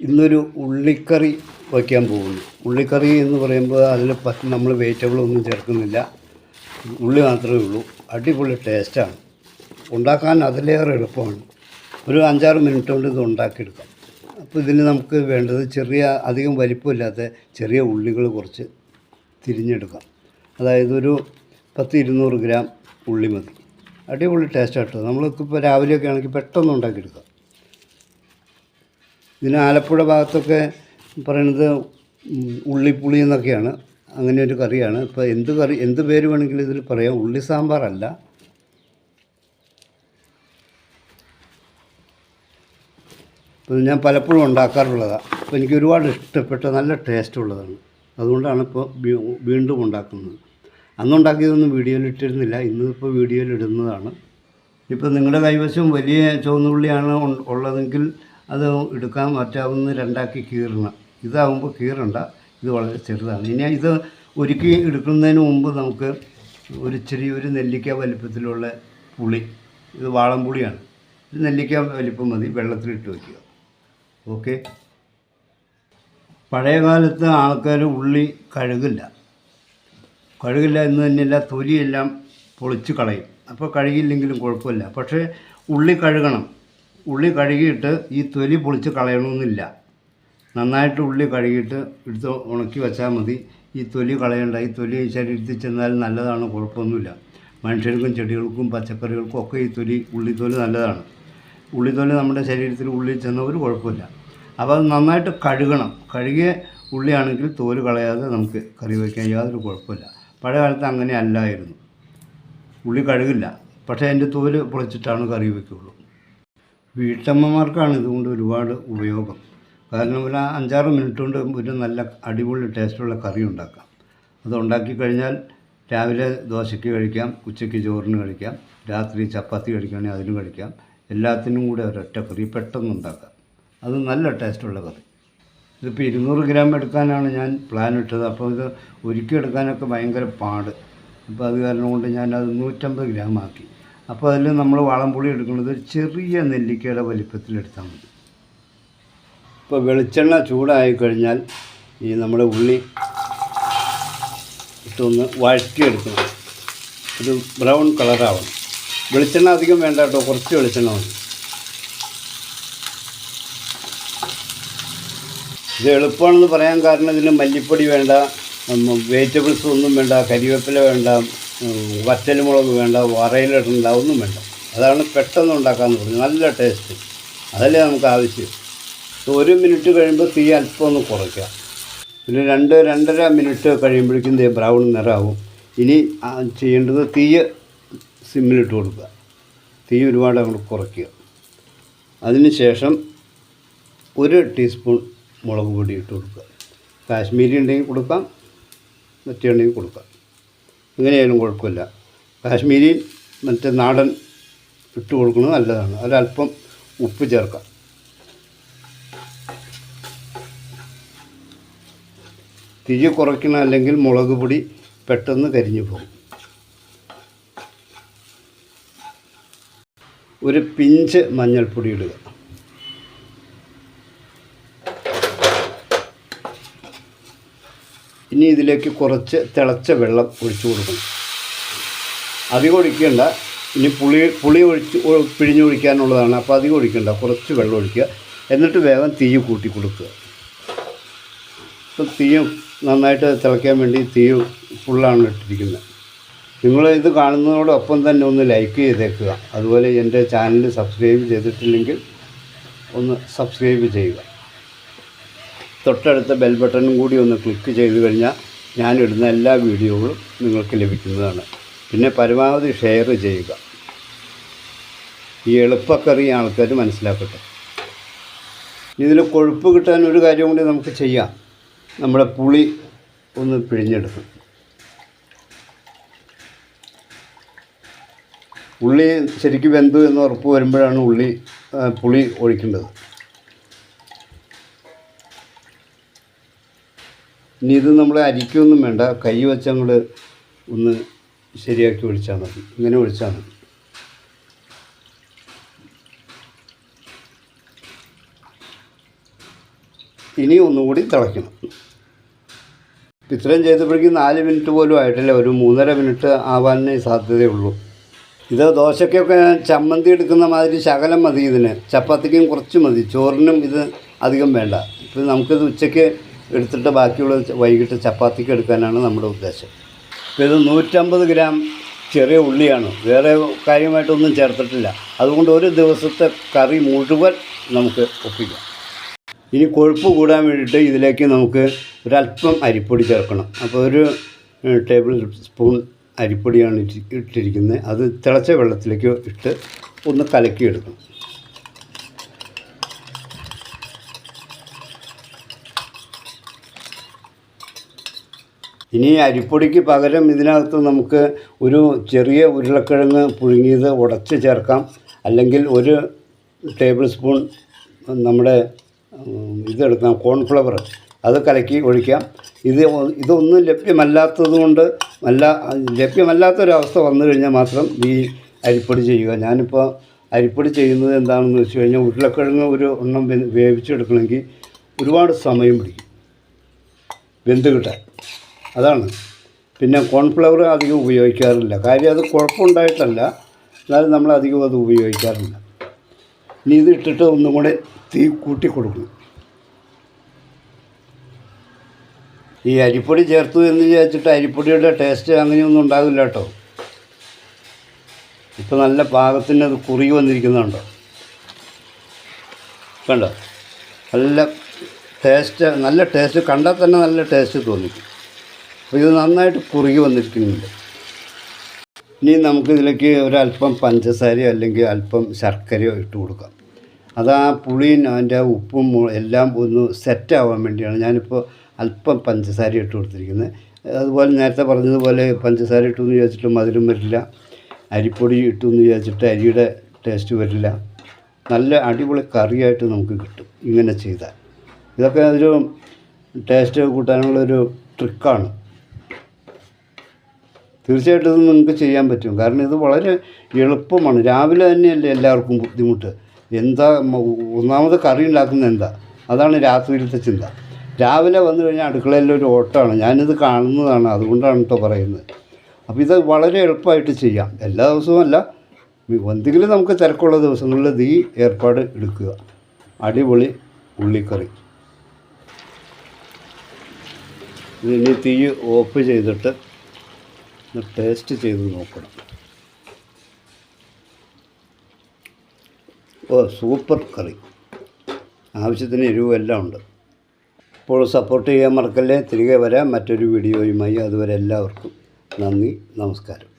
ഇന്നൊരു ഉള്ളിക്കറി വയ്ക്കാൻ പോകുന്നു. ഉള്ളിക്കറി എന്ന് പറയുമ്പോൾ അതിൽ നമ്മൾ വെജിറ്റബിളൊന്നും ചേർക്കുന്നില്ല. ഉള്ളി മാത്രമേ ഉള്ളൂ. അടിപൊളി ടേസ്റ്റാണ് ഉണ്ടാക്കാൻ അതിലേറെ എളുപ്പമാണ്. ഒരു അഞ്ചാറ് മിനിറ്റ് കൊണ്ട് ഇത് ഉണ്ടാക്കിയെടുക്കാം. അപ്പോൾ ഇതിന് നമുക്ക് വേണ്ടത് ചെറിയ അധികം വലിപ്പമില്ലാത്ത ചെറിയ ഉള്ളികൾ കുറച്ച് തിരിഞ്ഞെടുക്കാം. അതായത് ഒരു പത്ത് ഇരുന്നൂറ് ഗ്രാം ഉള്ളി മതി. അടിപൊളി ടേസ്റ്റ് കേട്ടോ നമ്മൾക്കിപ്പോൾ രാവിലെയൊക്കെ ആണെങ്കിൽ പെട്ടെന്ന് ഉണ്ടാക്കിയെടുക്കാം. ഇതിന് ആലപ്പുഴ ഭാഗത്തൊക്കെ പറയുന്നത് ഉം, ഉള്ളിപ്പുളി എന്നൊക്കെയാണ്. അങ്ങനെ ഒരു കറിയാണ്. ഇപ്പോൾ എന്ത് കറി എന്ത് പേര് വേണമെങ്കിലും ഇതിൽ പറയാം. ഉള്ളി സാമ്പാറല്ല ഇപ്പോൾ ഞാൻ പലപ്പോഴും ഉണ്ടാക്കാറുള്ളതാണ് അപ്പോൾ എനിക്ക് ഒരുപാട് ഇഷ്ടപ്പെട്ട നല്ല ടേസ്റ്റ് ഉള്ളതാണ്. അതുകൊണ്ടാണ് ഇപ്പോൾ വീണ്ടും ഉണ്ടാക്കുന്നത്. അന്നുണ്ടാക്കിയതൊന്നും വീഡിയോയിൽ ഇട്ടിരുന്നില്ല. ഇന്നിപ്പോൾ വീഡിയോയിൽ ഇടുന്നതാണ്. ഇപ്പോൾ നിങ്ങളുടെ കൈവശം വലിയ ചുവന്നുള്ളിയാണ് ഉള്ളതെങ്കിൽ അത് എടുക്കാൻ പറ്റാവുന്ന രണ്ടാക്കി കീറണം. ഇതാകുമ്പോൾ കീറണ്ട. ഇത് വളരെ ചെറുതാണ്. ഇനി ഇത് ഒരുക്കി എടുക്കുന്നതിന് മുമ്പ് നമുക്ക് ഒരു ചെറിയൊരു നെല്ലിക്ക വലിപ്പത്തിലുള്ള പുളി. ഇത് വാളംപുളിയാണ് ഇത് നെല്ലിക്ക വലിപ്പം മതി. വെള്ളത്തിലിട്ട് വയ്ക്കുക ഓക്കെ? പഴയ കാലത്ത് ആൾക്കാർ ഉള്ളി കഴുകില്ല. കഴുകില്ല എന്ന് തന്നെയല്ല തൊലിയെല്ലാം പൊളിച്ച് കളയും. അപ്പോൾ കഴുകിയില്ലെങ്കിലും കുഴപ്പമില്ല. പക്ഷേ ഉള്ളി കഴുകണം. ഉള്ളി കഴുകിയിട്ട് ഈ തൊലി പൊളിച്ച് കളയണമെന്നില്ല. നന്നായിട്ട് ഉള്ളി കഴുകിയിട്ട് എടുത്ത് ഉണക്കി വെച്ചാൽ മതി. ഈ തൊലി കളയണ്ട. ഈ തൊലി ശരീരത്തിൽ ചെന്നാൽ നല്ലതാണ് കുഴപ്പമൊന്നുമില്ല. മനുഷ്യർക്കും ചെടികൾക്കും പച്ചക്കറികൾക്കും ഒക്കെ ഈ തൊലി ഉള്ളിത്തൊലി നല്ലതാണ്. ഉള്ളിത്തൊലി നമ്മുടെ ശരീരത്തിൽ ഉള്ളിൽ ചെന്ന ഒരു കുഴപ്പമില്ല. അപ്പോൾ അത് നന്നായിട്ട് കഴുകണം. കഴുകിയ ഉള്ളിയാണെങ്കിൽ തോൽ കളയാതെ നമുക്ക് കറി വയ്ക്കാൻ യാതൊരു കുഴപ്പമില്ല. പഴയ കാലത്ത് അങ്ങനെ അല്ലായിരുന്നു. ഉള്ളി കഴുകില്ല. പക്ഷേ അതിന്റെ തോൽ പൊളിച്ചിട്ടാണ് കറി വയ്ക്കുള്ളൂ. വീട്ടമ്മമാർക്കാണ് ഇതുകൊണ്ട് ഒരുപാട് ഉപയോഗം. കാരണം ഒരു അഞ്ചാറ് മിനിറ്റ് കൊണ്ട് ഒരു നല്ല അടിപൊളി ടേസ്റ്റുള്ള കറി ഉണ്ടാക്കാം. അത് ഉണ്ടാക്കി കഴിഞ്ഞാൽ രാവിലെ ദോശയ്ക്ക് കഴിക്കാം ഉച്ചയ്ക്ക് ചോറിന് കഴിക്കാം രാത്രി ചപ്പാത്തി കഴിക്കുകയാണെങ്കിൽ അതിന് കഴിക്കാം. എല്ലാത്തിനും കൂടെ ഒരൊറ്റ കറി പെട്ടെന്ന് ഉണ്ടാക്കാം. അത് നല്ല ടേസ്റ്റുള്ള കറി. ഇതിപ്പോൾ ഇരുന്നൂറ് ഗ്രാം എടുക്കാനാണ് ഞാൻ പ്ലാൻ ഇട്ടത്. അപ്പോൾ ഇത് ഒരുക്കി എടുക്കാനൊക്കെ ഭയങ്കര പാട്. അപ്പോൾ അത് കാരണം കൊണ്ട് ഞാൻ അത് നൂറ്റമ്പത് ഗ്രാം ആക്കി. അപ്പോൾ അതിൽ നമ്മൾ വാളംപുളി എടുക്കുന്നത് ചെറിയ നെല്ലിക്കയുടെ വലിപ്പത്തിലെടുത്താൽ മതി. ഇപ്പോൾ വെളിച്ചെണ്ണ ചൂടായി കഴിഞ്ഞാൽ ഈ നമ്മുടെ ഉള്ളി ഇട്ടൊന്ന് വഴറ്റിയെടുക്കണം. ഇത് ബ്രൗൺ കളറാവണം. വെളിച്ചെണ്ണ അധികം വേണ്ട കേട്ടോ കുറച്ച് വെളിച്ചെണ്ണ മതി. ഇത് എളുപ്പമാണെന്ന് പറയാൻ കാരണം ഇതിന് മല്ലിപ്പൊടി വേണ്ട വെജിറ്റബിൾസ് ഒന്നും വേണ്ട കരിവേപ്പില വേണ്ട വറ്റൽമുളക് വേണ്ട വറയിലിടണ്ട ഒന്നും വേണ്ട. അതാണ് പെട്ടെന്ന് ഉണ്ടാക്കാൻ പറഞ്ഞു നല്ല ടേസ്റ്റ് അതല്ലേ നമുക്ക് ആവശ്യം. ഒരു മിനിറ്റ് കഴിയുമ്പോൾ തീ അല്പം ഒന്ന് കുറയ്ക്കുക. പിന്നെ രണ്ട് രണ്ടര മിനിറ്റ് കഴിയുമ്പോഴേക്കും തീ ബ്രൗൺ നിറമാവും ഇനി ചെയ്യേണ്ടത് തീ സിമ്മിലിട്ട് കൊടുക്കുക. തീ ഒരുപാട് അങ്ങോട്ട് കുറയ്ക്കുക. അതിനുശേഷം ഒരു ടീസ്പൂൺ മുളക് പൊടി ഇട്ട് കൊടുക്കുക. കാശ്മീരി ഉണ്ടെങ്കിൽ കൊടുക്കാം മറ്റേ ഉണ്ടെങ്കിൽ കൊടുക്കാം. എങ്ങനെയായാലും കുഴപ്പമില്ല. കാശ്മീരി മറ്റേ നാടൻ ഇട്ട് കൊടുക്കുന്നത് നല്ലതാണ്. ഒരല്പം ഉപ്പ് ചേർക്കാം. തിരി കുറയ്ക്കണം അല്ലെങ്കിൽ മുളക് പൊടി പെട്ടെന്ന് കരിഞ്ഞു പോകും. ഒരു പിഞ്ച് മഞ്ഞൾപ്പൊടി ഇടുക. ഇനി ഇതിലേക്ക് കുറച്ച് തിളച്ച വെള്ളം ഒഴിച്ചു കൊടുക്കണം അധികം ഒഴിക്കേണ്ട. ഇനി പുളി പുളി ഒഴിച്ച് പിഴിഞ്ഞൊഴിക്കാനുള്ളതാണ് അപ്പോൾ അധികം ഒഴിക്കേണ്ട. കുറച്ച് വെള്ളം ഒഴിക്കുക. എന്നിട്ട് വേഗം തീ കൂട്ടി കൊടുക്കുക. ഇപ്പം തീ നന്നായിട്ട് തിളയ്ക്കാൻ വേണ്ടി തീ ഫുള്ളാണ് ഇട്ടിരിക്കുന്നത്. നിങ്ങൾ ഇത് കാണുന്നതോടൊപ്പം തന്നെ ഒന്ന് ലൈക്ക് ചെയ്തേക്കുക. അതുപോലെ എന്റെ ചാനൽ സബ്സ്ക്രൈബ് ചെയ്തിട്ടില്ലെങ്കിൽ ഒന്ന് സബ്സ്ക്രൈബ് ചെയ്യുക. തൊട്ടടുത്ത ബെൽ ബട്ടണും കൂടി ഒന്ന് ക്ലിക്ക് ചെയ്ത് കഴിഞ്ഞാൽ ഞാനിടുന്ന എല്ലാ വീഡിയോകളും നിങ്ങൾക്ക് ലഭിക്കുന്നതാണ്. പിന്നെ പരമാവധി ഷെയർ ചെയ്യുക. ഈ എളുപ്പക്കറി ആൾക്കാർ മനസ്സിലാക്കട്ടെ. ഇതിൽ കൊഴുപ്പ് കിട്ടാൻ ഒരു കാര്യം കൂടി നമുക്ക് ചെയ്യാം. നമ്മുടെ പുളി ഒന്ന് പിഴിഞ്ഞെടുക്കും. ഉള്ളി ശരിക്കും വെന്തു എന്ന് ഉറപ്പ് വരുമ്പോഴാണ് ഉള്ളി പുളി ഒഴിക്കേണ്ടത്. ഇനി ഇത് നമ്മൾ അരിക്കൊന്നും വേണ്ട. കൈ വെച്ച് ഒന്ന് ശരിയാക്കി ഒഴിച്ചാൽ മതി. ഇങ്ങനെ ഒഴിച്ചാൽ മതി. ഇനി ഒന്നുകൂടി തിളയ്ക്കണം. ഇത്രയും ചെയ്തപ്പോഴേക്കും നാല് മിനിറ്റ് പോലും ആയിട്ടില്ല. ഒരു മൂന്നര മിനിറ്റ് ആവാനേ സാധ്യതയുള്ളൂ. ഇത് ദോശയ്ക്കൊക്കെ ചമ്മന്തി എടുക്കുന്ന മാതിരി ശകലം മതി ഇതിന്. ചപ്പാത്തിക്കും കുറച്ച് മതി. ചോറിനും ഇത് അധികം വേണ്ട. ഇപ്പം നമുക്കിത് ഉച്ചയ്ക്ക് എടുത്തിട്ട് ബാക്കിയുള്ള വൈകിട്ട് ചപ്പാത്തിക്ക് എടുക്കാനാണ് നമ്മുടെ ഉദ്ദേശം. ഇപ്പോൾ ഇത് നൂറ്റമ്പത് ഗ്രാം ചെറിയ ഉള്ളിയാണ്. വേറെ കാര്യമായിട്ടൊന്നും ചേർത്തിട്ടില്ല. അതുകൊണ്ട് ഒരു ദിവസത്തെ കറി മുഴുവൻ നമുക്ക് ഒപ്പിക്കാം. ഇനി കൊഴുപ്പ് കൂടാൻ വേണ്ടിയിട്ട് ഇതിലേക്ക് നമുക്ക് ഒരല്പം അരിപ്പൊടി ചേർക്കണം. അപ്പോൾ ഒരു ടേബിൾ സ്പൂൺ അരിപ്പൊടിയാണ് ഇട്ടി- ഇട്ടിരിക്കുന്നത്. അത് തിളച്ച വെള്ളത്തിലേക്ക് ഇട്ട് ഒന്ന് കലക്കിയെടുക്കണം. ഇനി അരിപ്പൊടിക്ക് പകരം ഇതിനകത്ത് നമുക്ക് ഒരു ചെറിയ ഉരുളക്കിഴങ്ങ് പുഴുങ്ങിയത് ഉടച്ച് ചേർക്കാം. അല്ലെങ്കിൽ ഒരു ടേബിൾ സ്പൂൺ നമ്മുടെ ഇതെടുക്കാം കോൺഫ്ലവർ. അത് കലക്കി ഒഴിക്കാം. ഇത് ഇതൊന്നും ലഭ്യമല്ലാത്തത് കൊണ്ട് അല്ല ലഭ്യമല്ലാത്തൊരവസ്ഥ വന്നു കഴിഞ്ഞാൽ മാത്രം ഈ അരിപ്പൊടി ചെയ്യുക. ഞാനിപ്പോൾ അരിപ്പൊടി ചെയ്യുന്നത് എന്താണെന്ന് വെച്ച് കഴിഞ്ഞാൽ ഉരുളക്കിഴങ്ങ് ഒരു എണ്ണം വേവിച്ചെടുക്കണമെങ്കിൽ ഒരുപാട് സമയം പിടിക്കും. വെന്ത് കിട്ടാൻ. അതാണ്. പിന്നെ കോൺഫ്ലവർ അധികം ഉപയോഗിക്കാറില്ല. കാര്യം അത് കുഴപ്പമുണ്ടായിട്ടല്ല. എന്നാലും നമ്മൾ അധികം അത് ഉപയോഗിക്കാറില്ല. ഇനി ഇത് ഇട്ടിട്ട് ഒന്നും കൂടെ തീ കൂട്ടി കൊടുക്കണം. ഈ അരിപ്പൊടി ചേർത്തു എന്ന് വിചാരിച്ചിട്ട് അരിപ്പൊടിയുടെ ടേസ്റ്റ് അങ്ങനെയൊന്നും ഉണ്ടാകില്ല കേട്ടോ. ഇപ്പം നല്ല പാകത്തിന് അത് കുറുകി വന്നിരിക്കുന്നുണ്ടോ? കണ്ടോ? നല്ല ടേസ്റ്റ് നല്ല ടേസ്റ്റ് കണ്ടാൽ തന്നെ നല്ല ടേസ്റ്റ് തോന്നിക്കും അപ്പോൾ ഇത് നന്നായിട്ട് കുറുകി വന്നിരിക്കുന്നുണ്ട്. ഇനി നമുക്കിതിലേക്ക് ഒരല്പം പഞ്ചസാരയോ അല്ലെങ്കിൽ അല്പം ശർക്കരയോ ഇട്ട് കൊടുക്കാം. അത് ആ പുളിയും അതിന്റെ ഉപ്പും എല്ലാം ഒന്ന് സെറ്റാവാൻ വേണ്ടിയാണ് ഞാനിപ്പോൾ അല്പം പഞ്ചസാര ഇട്ട് കൊടുത്തിരിക്കുന്നത്. അതുപോലെ നേരത്തെ പറഞ്ഞതുപോലെ പഞ്ചസാര ഇട്ടു എന്ന് വിചാരിച്ചിട്ട് മധുരം വരില്ല. അരിപ്പൊടി ഇട്ടു എന്ന് വിചാരിച്ചിട്ട് അരിയുടെ ടേസ്റ്റ് വരില്ല. നല്ല അടിപൊളി കറിയായിട്ട് നമുക്ക് കിട്ടും ഇങ്ങനെ ചെയ്താൽ. ഇതൊക്കെ ഒരു ടേസ്റ്റ് കൂട്ടാനുള്ളൊരു ട്രിക്കാണ് തീർച്ചയായിട്ടും ഇത് നിങ്ങൾക്ക് ചെയ്യാൻ പറ്റും. കാരണം ഇത് വളരെ എളുപ്പമാണ്. രാവിലെ തന്നെയല്ലേ എല്ലാവർക്കും ബുദ്ധിമുട്ട്? എന്താ ഒന്നാമത് കറി ഉണ്ടാക്കുന്നത് എന്താ? അതാണ് രാത്രിയിലത്തെ ചിന്ത. രാവിലെ വന്നു കഴിഞ്ഞാൽ അടുക്കളയിലൊരു ഓട്ടമാണ്. ഞാനിത് കാണുന്നതാണ്. അതുകൊണ്ടാണ് കേട്ടോ പറയുന്നത്. അപ്പോൾ ഇത് വളരെ എളുപ്പമായിട്ട് ചെയ്യാം. എല്ലാ ദിവസവും അല്ല. എന്തെങ്കിലും നമുക്ക് തിരക്കുള്ള ദിവസങ്ങളിൽ ഈ ഏർപ്പാട് എടുക്കുക. അടിപൊളി ഉള്ളിക്കറി. ഇനി തീ ഓഫ് ചെയ്തിട്ട് ഒന്ന് ടേസ്റ്റ് ചെയ്ത് നോക്കണം. ഓ സൂപ്പർ കറി ആവശ്യത്തിന് എരിവുമെല്ലാം ഉണ്ട്. ഇപ്പോൾ സപ്പോർട്ട് ചെയ്യാൻ മറക്കല്ലേ. തിരികെ വരാം. മറ്റൊരു വീഡിയോയുമായി അതുവരെ എല്ലാവർക്കും നന്ദി നമസ്കാരം.